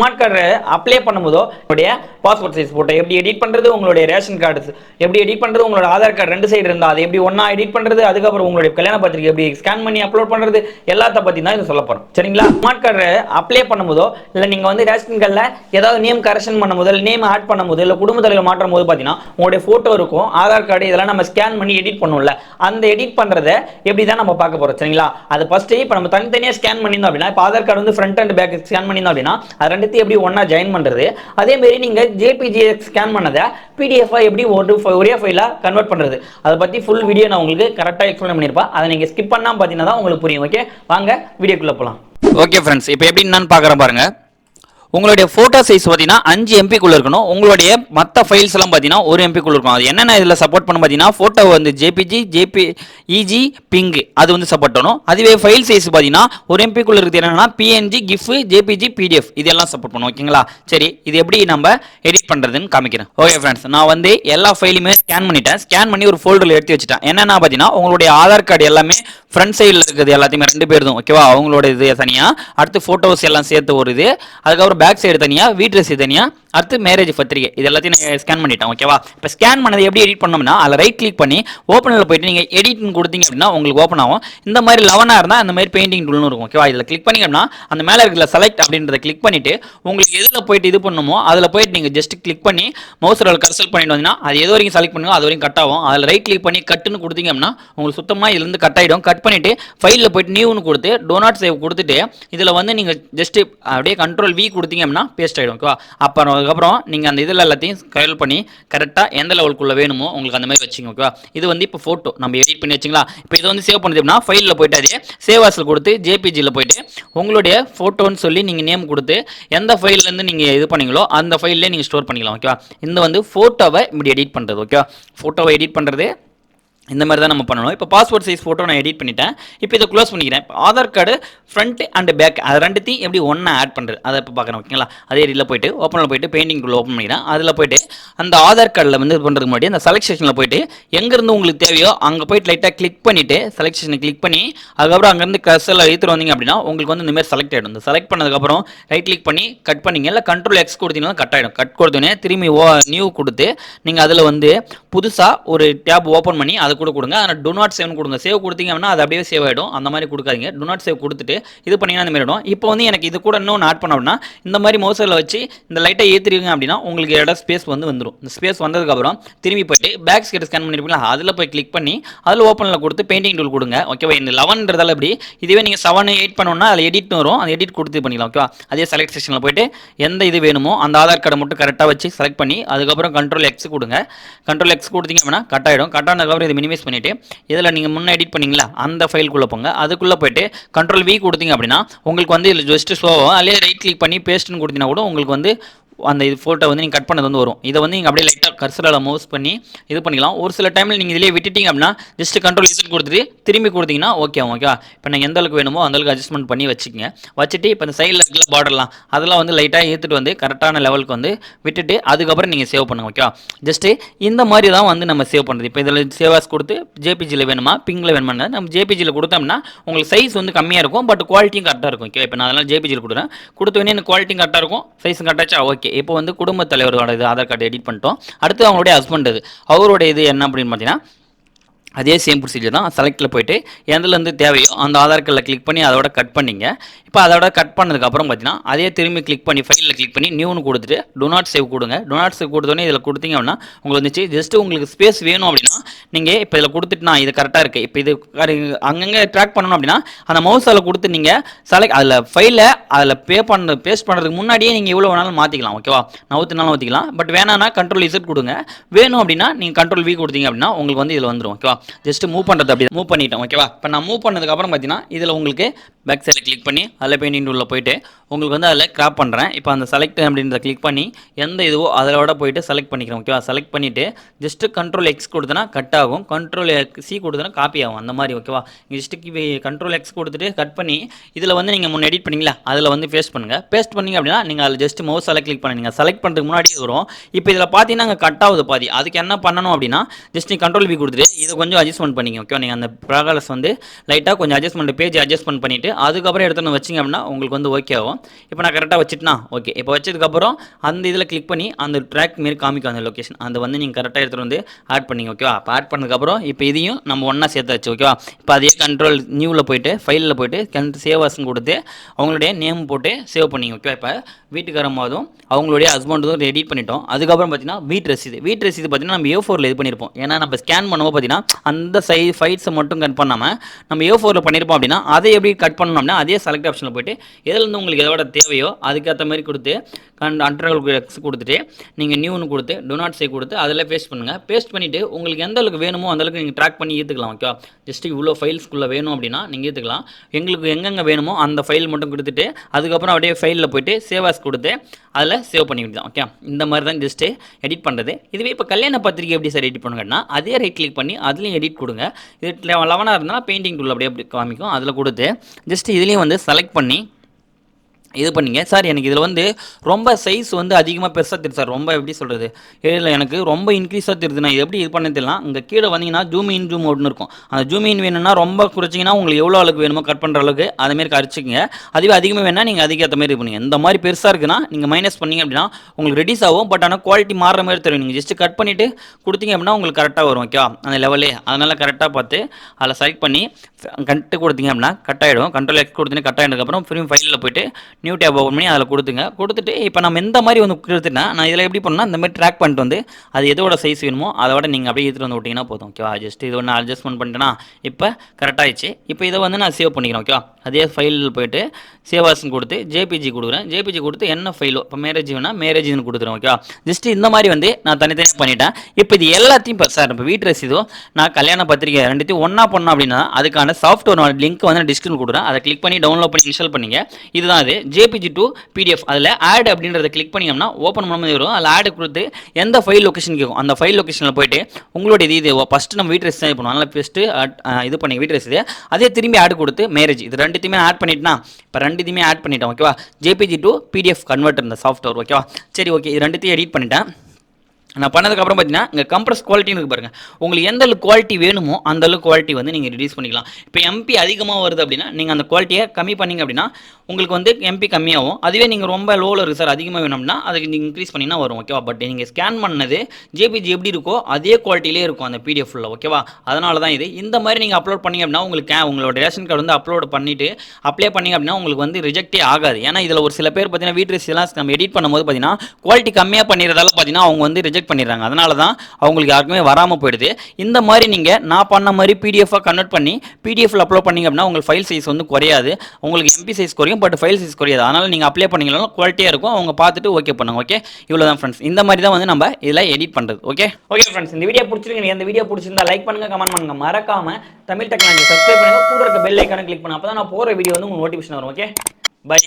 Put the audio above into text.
Smart card apply பண்ணும்போதோ உங்களுடைய passport size photo எப்படி எடிட் பண்ணுறது உங்களுடைய ரேஷன் கார்டு எப்படி எடிட் பண்ணுறது உங்களோட ஆதார் கார்டு ரெண்டு சைடு இருந்தால் அது எப்படி ஒன்றா எடிட் பண்ணுறது அதுக்கப்புறம் உங்களுடைய கல்யாண பத்திரிக்கை எப்படி ஸ்கேன் பண்ணி அப்லோட் பண்ணுறது எல்லாத்த பற்றி தான் இது சொல்ல போகிறோம் சரிங்களா? ஸ்மார்ட் கார்டு அப்ளை பண்ணும்போதோ இல்லை நீங்கள் வந்து ரேஷன் கார்டில் ஏதாவது நேம் கரெக்ஷன் பண்ணும்போது இல்லை நேம் ஆட் பண்ணும்போது இல்லை குடும்ப தலைவர் மாற்றும் போது பார்த்தீங்கன்னா உங்களுடைய ஃபோட்டோ இருக்கும் ஆதார் கார்டு இதெல்லாம் நம்ம ஸ்கேன் பண்ணி எடிட் பண்ணுவோம்ல அந்த எடிட் பண்ணுறதை எப்படி தான் நம்ம பார்க்க போகிறோம் சரிங்களா? அது ஃபஸ்ட்டு இப்போ நம்ம தனித்தனியாக ஸ்கேன் பண்ணியிருந்தோம் அப்படின்னா இப்போ ஆதார் கார்டு வந்து ஃப்ரண்ட் அண்ட் பேக் ஸ்கேன் பண்ணியிருந்தோம் அப்படின்னா அது ரெண்டு எடுத்து எப்படி ஒன்றா ஜாயின் பண்ணுறது அதே மாதிரி நீங்கள் ஜேபிஜி ஸ்கேன் பண்ணதை பிடிஎஃபாக எப்படி ஒரு ஒரே ஃபைலாக கன்வெர்ட் பண்ணுறது அதை பற்றி ஃபுல் வீடியோ நான் உங்களுக்கு கரெக்டாக எக்ஸ்பிளைன் பண்ணியிருப்பேன் அதை நீங்கள் ஸ்கிப் பண்ணால் பார்த்தீங்கன்னா தான் உங்களுக்கு புரியும் ஓகே வாங்க வீடியோக்குள்ளே போகலாம் ஓகே ஃப்ரெண்ட்ஸ் இப்போ எப்படி என்னன்னு பார்க்குறேன் பாருங்க. உங்களுடைய ஃபோட்டோ சைஸ் பார்த்தீங்கன்னா அஞ்சு எம்பிக்குள்ள இருக்கணும். உங்களுடைய மற்ற ஃபைல்ஸ் எல்லாம் பார்த்தீங்கன்னா ஒரு எம்பிக்குள்ள இருக்கும் அது என்னென்ன இதில் சப்போர்ட் பண்ண பார்த்தீங்கன்னா ஃபோட்டோ வந்து ஜேபிஜி ஜேபி இஜி பிங்க் அது வந்து சப்போர்ட் பண்ணணும். அதுவே ஃபைல் சைஸ் பார்த்தீங்கன்னா ஒரு எம்பிக்குள்ள இருக்குது என்னென்னா பிஎன்ஜி கிஃப் ஜேபிஜி பிடிஎஃப் இதெல்லாம் சப்போர்ட் பண்ணும் ஓகேங்களா சரி இது எப்படி நம்ம எடிட் பண்ணுறதுன்னு காமிக்கிறேன். ஓகே ஃப்ரெண்ட்ஸ் நான் வந்து எல்லா ஃபைலுமே ஸ்கேன் பண்ணிட்டேன். ஸ்கேன் பண்ணி ஒரு ஃபோல்டரில் எடுத்து வச்சுட்டேன். என்னென்ன பார்த்தீங்கன்னா உங்களுடைய ஆதார் கார்டு எல்லாமே ஃப்ரண்ட் சைடில் இருக்குது எல்லாத்தையுமே ரெண்டு பேருதும் ஓகேவா அவங்களோட இது தனியாக அடுத்து ஃபோட்டோஸ் எல்லாம் சேர்த்து ஒரு இது. அதுக்கப்புறம் பேக் சைடு தனியாக வீட் ரசீது தனியாக அடுத்து மேரேஜ் பத்திரிகை. இது எல்லாத்தையும் நான் ஸ்கேன் பண்ணிட்டேன் ஓகேவா இப்போ ஸ்கேன் பண்ணதை எப்படி எடிட் பண்ணோம்னா அதில் ரைட் கிளிக் பண்ணி ஓப்பனில் போயிட்டு நீங்கள் எடிட்னு கொடுத்தீங்க அப்படின்னா உங்களுக்கு ஓப்பன் ஆகும். இந்த மாதிரி லெவனாக இருந்தால் அந்த மாதிரி பெயிண்டிங் டூல்னு இருக்கும் ஓகேவா இதில் கிளிக் பண்ணிங்கன்னா அந்த மேலே இருக்கிற செலக்ட் அப்படின்றத கிளிக் பண்ணிவிட்டு உங்களுக்கு எதில் போயிட்டு இது பண்ணுமோ அதில் போயிட்டு நீங்கள் ஜஸ்ட் கிளிக் பண்ணி மவுசரோட கன்சல்ட் பண்ணிட்டு வந்தீங்கன்னா அது எது வரைக்கும் செலக்ட் பண்ணுங்க அது வரைக்கும் கட் ஆகும். அதில் ரைட் கிளிக் பண்ணி கட்டுன்னு கொடுத்தீங்க அப்படின்னா உங்களுக்கு சுத்தமாக இதுலேருந்து கட் ஆகிடும் கட் பண்ணிவிட்டு ஃபைலில் போயிட்டு நியூன்னு கொடுத்து டோ நாட் சேவ் கொடுத்துட்டு இதில் வந்து நீங்கள் ஜஸ்ட் அப்படியே கண்ட்ரோல் வி கொடுத்து கொடுத்தீங்க அப்படின்னா பேஸ்ட் ஆகிடும் ஓகேவா அப்புறம் அதுக்கப்புறம் நீங்கள் அந்த இதில் எல்லாத்தையும் ஸ்கைல் பண்ணி கரெக்டாக எந்த லெவலுக்குள்ளே வேணுமோ உங்களுக்கு அந்த மாதிரி வச்சுங்க ஓகேவா இது வந்து இப்போ ஃபோட்டோ நம்ம எடிட் பண்ணி வச்சிங்களா? இப்போ இதை வந்து சேவ் பண்ணுது அப்படின்னா ஃபைலில் போயிட்டு அதே சேவ் ஆஸில் கொடுத்து ஜேபிஜியில் போயிட்டு உங்களுடைய ஃபோட்டோன்னு சொல்லி நீங்கள் நேம் கொடுத்து எந்த ஃபைல்லேருந்து நீங்கள் இது பண்ணீங்களோ அந்த ஃபைல்லே நீங்கள் ஸ்டோர் பண்ணிக்கலாம் ஓகேவா இந்த வந்து ஃபோட்டோவை இப்படி எடிட் பண்ணுறது ஓகேவா ஃபோட்டோவை எடிட் பண்ணுறது இந்த மாதிரி தான் நம்ம பண்ணணும். இப்போ பாஸ்போர்ட் சைஸ் ஃபோட்டோ நான் எடிட் பண்ணிட்டேன். இப்போ இதை க்ளோஸ் பண்ணிக்கிறேன். இப்போ Aadhaar card front and back அது ரெண்டுத்தையும் எப்படி ஒன்றா ஆட் பண்ணுறது அதை இப்போ பார்க்குறேன் ஓகேங்களா அதே இதில் போயிட்டு ஓப்பனில் போயிட்டு பெயிண்டிங் டூல் ஓப்பன் பண்ணிக்கிறேன். அதில் போயிட்டு அந்த ஆதார் கார்டில் வந்து இது பண்ணுறதுக்கு முன்னாடி அந்த செலக்ட் செக்ஷனில் போயிட்டு எங்கேருந்து உங்களுக்கு தேவையோ அங்கே போயிட்டு லைட்டாக கிளிக் பண்ணிவிட்டு செலக்ட் செக்ஷனை கிளிக் பண்ணி அதுக்கப்புறம் அங்கேருந்து கர்சரில் எழுத்துட்டு வந்தீங்க அப்படின்னா உங்களுக்கு வந்து இந்தமாதிரி செலக்ட் ஆகிடும் இந்த செலக்ட் பண்ணதுக்கப்புறம் ரைட் கிளிக் பண்ணி கட் பண்ணீங்க. இல்லை கண்ட்ரோல் எக்ஸ் கொடுத்தீங்கன்னா கட் ஆகிடும் கட் கொடுத்தோன்னே திரும்பி ஓ நியூ கொடுத்து நீங்கள் அதில் வந்து புதுசாக ஒரு டேப் ஓப்பன் பண்ணி அதை கூட கொடுங்க. ஆனால் டோ நாட் சேவ்னு கொடுங்க. சேவ் கொடுத்தீங்க அப்படின்னா அது அப்படியே சேவ் ஆகிடும் அந்த மாதிரி கொடுக்காதீங்க. டோ நாட் சேவ் கொடுத்துட்டு இது பண்ணிங்கன்னா அந்த மாதிரி ஆகிடும் இப்போ வந்து எனக்கு இது கூட இன்னொன்று ஆட் பண்ண அப்படின்னா இந்த மாதிரி மோசரில் வச்சு இந்த லைட்டை ஏற்றிருங்க அப்படின்னா உங்களுக்கு இடம் ஸ்பேஸ் வந்து வந்துடும் இந்த ஸ்பேஸ் வந்ததுக்கப்புறம் திரும்பி போயிட்டு பேக் ஸ்கேட் ஸ்கேன் பண்ணிருப்பீங்களா? அதில் போய் கிளிக் பண்ணி அதில் ஓப்பனில் கொடுத்து பெயிண்டிங் டூல் கொடுங்க. ஓகேவா இந்த லெவன்றதால எப்படி? இதுவே நீங்கள் செவன் எயிட் பண்ணோன்னா அதில் எடிட் வரும். அந்த எடிட் கொடுத்து பண்ணிக்கலாம். ஓகேவா அதே செலக்ட் செக்ஷனில் போயிட்டு எந்த இது வேணுமோ அந்த ஆதார் கார்டை மட்டும் கரெக்டாக வச்சு செலக்ட் பண்ணி அதுக்கப்புறம் கண்ட்ரோல் எக்ஸ் கொடுங்க. கண்ட்ரோல் எக்ஸ் கொடுத்தீங்க அப்படின்னா கட் ஆகிடும் கட் ஆனதுக்கப்புறம் இது மினிமைஸ் பண்ணிவிட்டு இதில் நீங்கள் முன்னே எடிட் பண்ணீங்களா அந்த ஃபைலுக்குள்ளே போங்க. அதுக்குள்ளே போயிட்டு கண்ட்ரோல் வி கொடுத்தீங்க அப்படின்னா உங்களுக்கு வந்து இதில் ஜஸ்ட் ஸ்லோவாக அதிலே ரைட் கிளிக் பண்ணி பேஸ்ட்னு கொடுத்தீங்கன்னா கூட உங்களுக்கு வந்து அந்த இது ஃபோட்டோ வந்து நீங்கள் கட் பண்ணது வந்து வரும். இதை வந்து நீங்கள் அப்படியே லைட்டாக கர்சரால் மூவ்ஸ் பண்ணி இது பண்ணிக்கலாம். ஒரு சில டைமில் நீங்கள் இதிலே விட்டுட்டீங்க அப்படின்னா ஜஸ்ட் கண்ட்ரோல் இசட் கொடுத்துட்டு திரும்பி கொடுத்தீங்கன்னா ஓகே ஓகே இப்போ நீங்கள் எந்த அளவுக்கு வேணுமோ அந்த அளவுக்கு அட்ஜஸ்ட்மெண்ட் பண்ணி வச்சுக்கங்க. வச்சுட்டு இப்போ இந்த சைடில் இருக்கிற பார்டர்லாம் அதெல்லாம் வந்து லைட்டாக ஏற்றுட்டு வந்து கரெக்டான லெவலுக்கு வந்து விட்டுட்டு அதுக்கப்புறம் நீங்கள் சேவ் பண்ணுங்க ஓகேவா ஜஸ்ட்டு இந்த மாதிரி தான் வந்து நம்ம சேவ் பண்ணுறது இப்போ இதில் சேவாஸ் கொடுத்து ஜேபிஜியில் வேணுமா? பிங்கில் வேணுமா நம்ம ஜேபிஜியில் கொடுத்தோம்னா உங்களுக்கு சைஸ் வந்து கம்மியாக இருக்கும் பட் குவாலிட்டியும் கரெக்டாக இருக்கும் ஓகே இப்போ நான் அதெல்லாம் ஜேபிஜியில் கொடுக்குறேன். கொடுத்த உடனே எனக்கு குவாலிட்டியும் கரெக்டாக இருக்கும் சைஸும் கரெக்டாச்சா ஓகே இப்போ வந்து குடும்ப தலைவரோட இது ஆதார் கார்டு எடிட் பண்ணிட்டோம். அடுத்து அவங்களுடைய ஹஸ்பண்ட் இது. அவருடைய இது என்ன அப்படின்னு பார்த்தீங்கன்னா அதே சேம் ப்ரொசீஜர் தான் செலக்டில் போயிட்டு எதுலேருந்து தேவையோ அந்த ஆதார் கார்டில் கிளிக் பண்ணி அதோட கட் பண்ணிங்க. இப்போ அதோட கட் பண்ணதுக்கப்புறம் பார்த்தீங்கன்னா அதே திரும்பி கிளிக் பண்ணி ஃபைலில் கிளிக் பண்ணி நியூன்னு கொடுத்துட்டு do நாட் சேவ் கொடுங்க. Do நாட் சேவ் கொடுத்தோன்னே இதில் கொடுத்தீங்க அப்படின்னா உங்களுக்கு வந்துச்சு ஜஸ்ட் உங்களுக்கு ஸ்பேஸ் வேணும் அப்படின்னா நீங்கள் இப்போ இதில் கொடுத்துட்டு நான் இது கரெக்டாக இருக்குது இப்போ இது அங்கங்கே ட்ராக் பண்ணணும் அப்படின்னா அந்த மவுஸால் கொடுத்து நீங்கள் செலக்ட் அதில் ஃபைலில் அதில் பே பண்ண பேஸ்ட் பண்ணுறதுக்கு முன்னாடியே நீங்கள் எவ்வளோ வேணாலும் மாற்றிக்கலாம் ஓகேவா நவுத்துனாலும் ஊற்றிக்கலாம் பட் வேணான்னா கண்ட்ரோல் இசட் கொடுங்க. வேணும் அப்படின்னா நீங்கள் கண்ட்ரோல் வி கொடுத்தீங்க அப்படின்னா உங்களுக்கு வந்து இதில் வந்துடும் ஓகேவா ஜஸ்ட் மூவ் பண்ணுறது அப்படி மூவ் பண்ணிட்டோம் ஓகேவா இப்போ நான் மூவ் பண்ணதுக்கப்புறம் பார்த்தீங்கன்னா இதில் உங்களுக்கு பேக் சைடில் கிளிக் பண்ணி அதில் பெயிண்டிங் டூலில் போயிட்டு உங்களுக்கு வந்து அதில் கிராப் பண்ணுறேன் இப்போ அந்த செலக்ட் அப்படின்றத கிளிக் பண்ணி எந்த இதுவோ அதோட போயிட்டு செலக்ட் பண்ணிக்கிறேன் ஓகேவா செலக்ட் பண்ணிவிட்டு ஜஸ்ட்டு கண்ட்ரோல் எக்ஸ் கொடுத்தனா கட் ஆகும். கண்ட்ரோல் சி கொடுத்தனா காப்பி ஆகும். அந்த மாதிரி ஓகேவா ஜஸ்ட்டு கண்ட்ரோல் எக்ஸ் கொடுத்துட்டு கட் பண்ணி இதில் வந்து நீங்கள் முன்னே எடிட் பண்ணிங்களா? அதில் வந்து பேஸ்ட் பண்ணுங்கள் பேஸ்ட் பண்ணீங்க அப்படின்னா நீங்கள் அதில் ஜஸ்ட் மவுஸ் செலக்ட் கிளிக் நீங்கள் செலக்ட் பண்ணுறதுக்கு முன்னாடி வரும். இப்போ இதில் பார்த்தீங்கன்னா அங்கே கட் ஆகுது பாதி. அதுக்கு என்ன பண்ணணும் அப்படின்னா ஜஸ்ட் நீ கண்ட்ரோல் பி கொடுத்துட்டு இதை கொஞ்சம் கொஞ்சம் அட்ஜஸ்ட்மெண்ட் பண்ணிங்க ஓகே நீங்கள் அந்த ப்ராகரஸ் வந்து லைட்டாக கொஞ்சம் அட்ஜஸ்ட்மெண்ட் பேஜ் அட்ஜஸ்ட்மெண்ட் பண்ணிவிட்டு அதுக்கப்புறம் எடுத்துன்னு வச்சிங்க அப்படின்னா உங்களுக்கு வந்து ஓகே ஆகும். இப்போ நான் கரெக்டாக வச்சுட்டுனா ஓகே இப்போ வச்சதுக்கப்புறம் அந்த இதில் கிளிக் பண்ணி அந்த ட்ராக் மாரி காமிக்கும் அந்த லொக்கேஷன் அந்த வந்து நீங்கள் கரெக்டாக எடுத்துகிட்டு வந்து ஆட் பண்ணிங்க ஓகேவா இப்போ ஆட் பண்ணதுக்கப்புறம் இப்போ இதையும் நம்ம ஒன்றா சேர்த்தாச்சு ஓகேவா இப்போ அதே கண்ட்ரோல் நியூவில் போயிட்டு ஃபைலில் போயிட்டு கன் சேவர்ஸ்னு கொடுத்து அவங்களுடைய நேம் போட்டு சேவ் பண்ணிங்க ஓகேவா இப்போ வீட்டுக்காரன் போதும் அவங்களுடைய ஹஸ்பண்டும் எடிட் பண்ணிட்டோம். அதுக்கப்புறம் பார்த்தீங்கன்னா வீட் ரசீது வீட் ரசீது பார்த்தீங்கன்னா நம்ம ஏ ஃபோரில் இது பண்ணியிருப்போம் ஏன்னா நம்ம ஸ்கேன் பண்ணும்போது பார்த்தீங்கன்னா அந்த சை ஃபைட்ஸை மட்டும் கட் பண்ணாமல் நம்ம ஏ ஃபோரில் பண்ணியிருப்போம் அப்படின்னா அதை எப்படி கட் பண்ணோம்னா அதே செலக்ட் ஆப்ஷனில் போயிட்டு எதுலேருந்து உங்களுக்கு எதோட தேவையோ அதுக்கேற்ற மாதிரி கொடுத்து கண்ட் அன்ட்ரல் எக்ஸ் கொடுத்துட்டு நீங்கள் நியூன்னு கொடுத்து do நாட் சே கொடுத்து அதில் பேஸ்ட் பண்ணுங்கள் பேஸ்ட் பண்ணிவிட்டு உங்களுக்கு எந்த அளவுக்கு வேணுமோ அந்தளவுக்கு நீங்கள் ட்ராக் பண்ணி ஏற்றுக்கலாம் ஓகேவா ஜஸ்ட் இவ்வளோ ஃபைல்ஸ்க்குள்ளே வேணும் அப்படின்னா நீங்கள் ஏற்றுக்கலாம் எங்களுக்கு எங்கெங்கே வேணுமோ அந்த ஃபைல் மட்டும் கொடுத்துட்டு அதுக்கப்புறம் அப்படியே ஃபைலில் போயிட்டு சேவாஸ் கொடுத்து அதில் சேவ் பண்ணி விட்டுதான் ஓகே இந்த மாதிரி தான் ஜஸ்ட்டு எடிட் பண்ணுறது இதுவே இப்போ கல்யாண பத்திரிக்கை எப்படி சார் எடிட் பண்ணுங்கன்னா அதே ரைட் கிளிக் பண்ணி அதுலேயும் எடிட் கொடுங்க. இது லெவனாக இருந்தால் பெயிண்டிங் டூல் அப்படியே அப்படி காமிக்கும். அதில் கொடுத்து ஜஸ்ட் இதுலேயும் வந்து செலக்ட் பண்ணி இது பண்ணிங்க. சார் எனக்கு இதில் வந்து ரொம்ப சைஸ் வந்து அதிகமாக பெருசாக தெரியுது சார். ரொம்ப எப்படி சொல்கிறது இல்லை எனக்கு ரொம்ப இன்க்ரீஸாக தெரியுது. நான் இது எப்படி இது பண்ண தெரியலாம் இங்கே கீழே வந்தீங்கன்னா ஜூம் இன் ஜூம் அவுட்னு இருக்கும். அந்த ஜூம் இன் வேணும்னா ரொம்ப குறைச்சிங்கன்னா உங்களுக்கு எவ்வளோ அளவுக்கு வேணுமோ கட் பண்ணுற அளவுக்கு அதேமாரி கரைச்சிக்கங்க. அதுவே அதிகமாக வேணால் நீங்கள் அதுக்கேற்ற மாதிரி இது பண்ணுங்க. இந்த மாதிரி பெருசாக இருக்குன்னா நீங்கள் மைனஸ் பண்ணீங்க அப்படின்னா உங்களுக்கு ரெடியூஸ் ஆகும். பட் ஆனால் குவாலிட்டி மாறுற மாதிரி தெரியும். நீங்கள் ஜஸ்ட் கட் பண்ணிவிட்டு கொடுத்தீங்க அப்படின்னா உங்களுக்கு கரெக்டாக வரும். ஓகேவா அந்த லெவலே அதனால் கரெக்டாக பார்த்து அதில் செலக்ட் பண்ணி கட்டு கொடுத்தீங்க அப்படின்னா கட் ஆகிடும் கண்ட்ரோல் எக்ஸ் கொடுத்தீங்கன்னா கட் ஆகிடுறதுக்கப்புறம் ஃபிலிம் ஃபைலில் போய்ட்டு நியூ டேப் ஓப்பன் பண்ணி அதில் கொடுத்துங்க. கொடுத்துட்டு இப்போ நம்ம எந்த மாதிரி வந்து கொடுத்துட்டா நான் இதில் எப்படி பண்ணால் இந்த மாதிரி ட்ராக் பண்ணிட்டு வந்து அது எதோட சைஸ் வேணுமோ அதோட நீங்கள் அப்படியே எடுத்துகிட்டு வந்து விட்டிங்கன்னா போதும் ஓகேவா ஜஸ்ட் இது ஒன்று அட்ஜஸ்ட்மெண்ட் பண்ணிட்டேன்னா இப்போ கரெக்டாக ஆயிடுச்சு. இப்போ இதை வந்து நான் சேவ் பண்ணிக்கிறேன் ஓகேவா அதே ஃபைலில் போயிட்டு சேவாஸ்ன்னு கொடுத்து ஜேபிஜி கொடுக்குறேன். ஜேபிஜி கொடுத்து என்ன ஃபைலோ இப்போ மேரேஜ் வேணால் மேரேஜ்னு கொடுத்துருவேன் ஓகேவா ஜஸ்ட் இந்த மாதிரி வந்து நான் தனித்தனியாக பண்ணிட்டேன். இப்போ இது எல்லாத்தையும் இப்போ சார் இப்போ வீட்டு ரசீதோ நான் கல்யாண பத்திரிக்கை ரெண்டுத்தையும் ஒன்றா பண்ணோம் அப்படின்னா அதுக்கான சாஃப்ட்வேர் லிங்க் வந்து நான் டிஸ்கிரிப்ஷன் கொடுக்குறேன். அதை கிளிக் பண்ணி டவுன்லோட் பண்ணி இன்ஸ்டால் பண்ணிங்க. இதுதான் அது ஜேபிஜி டு பிடிஎஃப் அதில் ஆட் அப்படின்றத கிளிக் பண்ணிங்கன்னா ஓப்பன் பண்ணும்போது வரும். அதில் ஆட் கொடுத்து எந்த ஃபைல் லொக்கேஷன் கேட்கும் அந்த ஃபைல் லொகேஷனில் போயிட்டு உங்களோட இது இது ஃபஸ்ட்டு நம்ம வீட்டு ரெஸ் தான் பண்ணுவோம் அதனால் ஃபஸ்ட்டு இது பண்ணி வீட்டு ரசீது. அதே திரும்பி ஆட் கொடுத்து மேரேஜ் இது ரெண்டுத்தையுமே ஆட் பண்ணிட்டுனா இப்போ ரெண்டுத்தையுமே ஆட் பண்ணிட்டேன் ஓகேவா ஜேபிஜி டு பிடிஎஃப் கன்வெர்ட் இந்த சாஃப்ட்வேர் ஓகேவா சரி ஓகே இது ரெண்டுத்தையும் எடிட் பண்ணிட்டேன். நான் பண்ணதுக்கப்புறம் பார்த்தீங்கன்னா இங்கே கம்ப்ரஸ் குவாலிட்டின்னு இருக்குது பாருங்கள் உங்களுக்கு எந்த அளவுக்கு குவாலிட்டி வேணுமோ அந்த அளவுக்கு குவாலிட்டி வந்து நீங்கள் ரிடியூஸ் பண்ணிக்கலாம். இப்போ எம்பி அதிகமாக வருது அப்படின்னா நீங்கள் அந்த குவாலிட்டியை கம்மி பண்ணீங்க அப்படின்னா உங்களுக்கு வந்து எம்பி கம்மியாகும். அதுவே நீங்கள் ரொம்ப லோவில் இருக்குது சார் அதிகமாக வேணும்னா அதுக்கு நீங்கள் இன்க்ரீஸ் பண்ணிங்கன்னா வரும் ஓகேவா பட் நீங்கள் ஸ்கேன் பண்ணது ஜேபிஜி எப்படி இருக்கோ அதே குவாலிட்டிலே இருக்கும் அந்த பிடிஎஃப் ஃபுல்லாக ஓகேவா அதனால தான் இது. இந்த மாதிரி நீங்கள் அப்லோட் பண்ணீங்க அப்படின்னா உங்களுக்கு உங்களோட ரேஷன் கார்டு வந்து அப்லோட் பண்ணிவிட்டு அப்ளை பண்ணீங்க அப்படின்னா உங்களுக்கு வந்து ரிஜெக்டே ஆகாது. ஏன்னா இதில் ஒரு சில பேர் பார்த்தீங்கன்னா வீட்டு ரெசிலாம் நம்ம எடிட் பண்ணும்போது பார்த்தீங்கன்னா குவாலிட்டி கம்மியாக பண்ணிடுறதால பார்த்தீங்கன்னா அவங்க வந்து ரிஜெக்ட் பண்ணிடுறாங்க. அதனால தான் அவங்களுக்கு யாருக்குமே வராமல் போயிடுது. இந்த மாதிரி நீங்கள் நான் பண்ண மாதிரி பிடிஎஃபாக கன்வெர்ட் பண்ணி பிடிஎஃப்ல அப்லோட் பண்ணிங்க அப்படின்னா உங்களுக்கு ஃபைல் சைஸ் வந்து குறையாது. உங்களுக்கு எம்பி சைஸ் குறையும் பட் ஃபைல் சைஸ் குறையாது. அதனால் நீங்கள் அப்ளை பண்ணிங்கனாலும் குவாலிட்டியாக இருக்கும். அவங்க பார்த்துட்டு ஓகே பண்ணுங்க ஓகே இவ்வளோ தான் ஃப்ரெண்ட்ஸ் இந்த மாதிரி தான் வந்து நம்ம இதில் எடிட் பண்ணுறது ஓகே ஓகே ஃப்ரெண்ட்ஸ் இந்த வீடியோ பிடிச்சிருக்கு இந்த வீடியோ பிடிச்சிருந்தா லைக் பண்ணுங்க கமெண்ட் பண்ணுங்க. மறக்காம தமிழ் டெக்னாலஜி சப்ஸ்கிரைப் பண்ணுங்க. கூட இருக்க பெல் ஐக்கான கிளிக் பண்ணுங்க அப்பதான் நான் போகிற வீடியோ வந்து உங்களுக்கு நோட்டிஃபிகேஷன் வரும் ஓகே பை